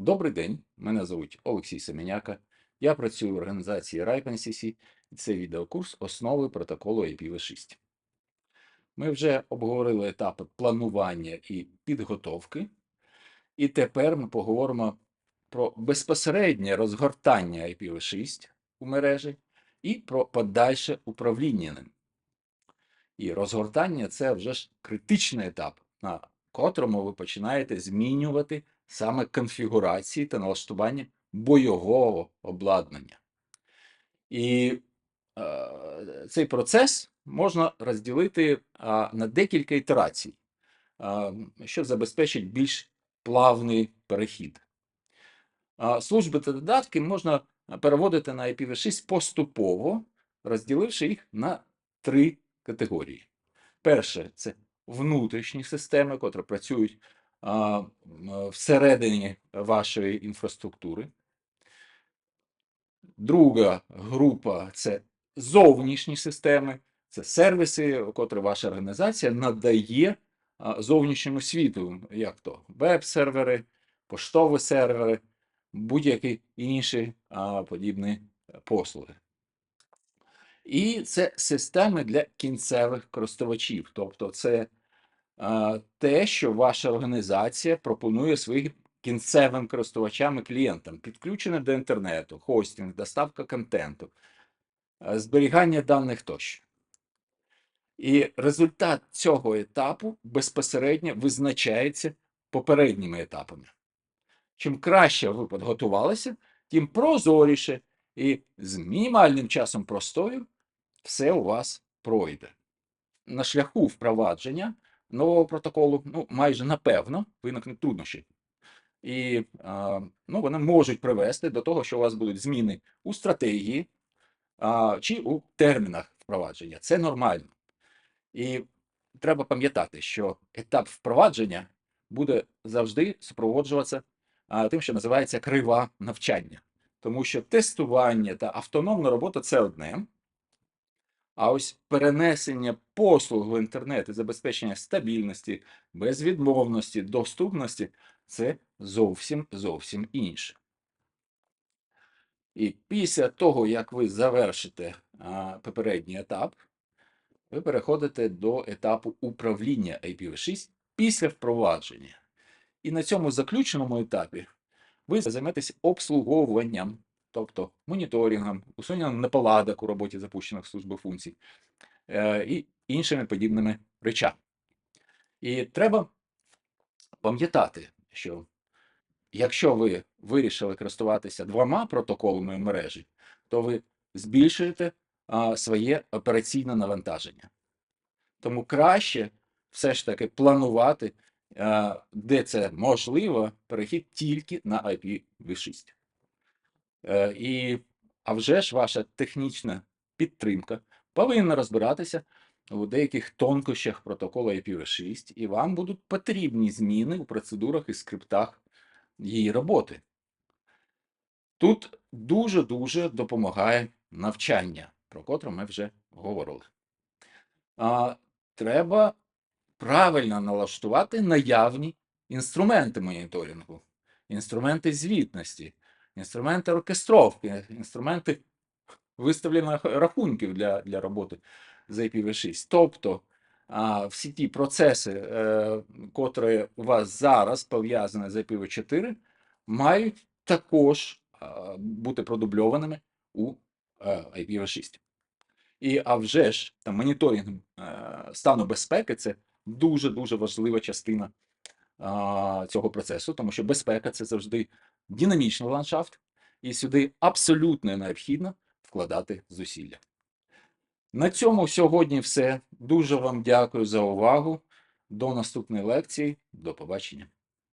Добрий день, мене звуть Олексій Семеняка. Я працюю в організації RIPE-NCC і це відеокурс Основи протоколу IPv6. Ми вже обговорили етапи планування і підготовки, і тепер ми поговоримо про безпосереднє розгортання IPv6 у мережі і про подальше управління ним. І розгортання це вже ж критичний етап, на котрому ви починаєте змінювати саме конфігурації та налаштування бойового обладнання. І е, цей процес можна розділити а, на декілька ітерацій, а, що забезпечить більш плавний перехід. А, служби та додатки можна переводити на IPv6 поступово, розділивши їх на три категорії. Перше це внутрішні системи, котрі працюють всередині вашої інфраструктури. Друга група це зовнішні системи, це сервіси, котрі ваша організація надає зовнішньому світу, як то веб-сервери, поштові сервери, будь-які інші подібні послуги. І це системи для кінцевих користувачів. Тобто, це те, що ваша організація пропонує своїм кінцевим користувачам і клієнтам, підключене до інтернету, хостинг, доставка контенту, зберігання даних тощо. І результат цього етапу безпосередньо визначається попередніми етапами. Чим краще ви підготувалися, тим прозоріше і з мінімальним часом простою все у вас пройде. На шляху впровадження нового протоколу, ну, майже напевно, виникнуть труднощі. І ну, вони можуть привести до того, що у вас будуть зміни у стратегії а, чи у термінах впровадження. Це нормально. І треба пам'ятати, що етап впровадження буде завжди супроводжуватися а, тим, що називається крива навчання. Тому що тестування та автономна робота це одне. А ось перенесення послуг в інтернет і забезпечення стабільності, безвідмовності, доступності це зовсім зовсім інше. І після того, як ви завершите а, попередній етап, ви переходите до етапу управління IPv6 після впровадження. І на цьому заключеному етапі ви займетеся обслуговуванням, тобто моніторингом, усуненням неполадок у роботі запущених служб функцій е, і іншими подібними речами. І треба пам'ятати, що якщо ви вирішили користуватися двома протоколами мережі, то ви збільшуєте своє операційне навантаження. Тому краще все ж таки планувати, де це можливо, перехід тільки на IPv6. Е, І, а вже ж ваша технічна підтримка повинна розбиратися у деяких тонкощах протоколу IPv6, і вам будуть потрібні зміни у процедурах і скриптах її роботи. Тут дуже-дуже допомагає навчання, про котре ми вже говорили. А, треба правильно налаштувати наявні інструменти моніторингу, інструменти звітності, інструменти оркестровки, інструменти виставлення рахунків для, для роботи з IPv6. Тобто а, всі ті процеси, е, котрі у вас зараз пов'язані з IPv4, мають також а, бути продубльованими у е, IPv6. І а вже ж там моніторинг е, стану безпеки це дуже-дуже важлива частина цього процесу, тому що безпека це завжди динамічний ландшафт, і сюди абсолютно необхідно вкладати зусилля. На цьому сьогодні все. Дуже вам дякую за увагу. До наступної лекції. До побачення.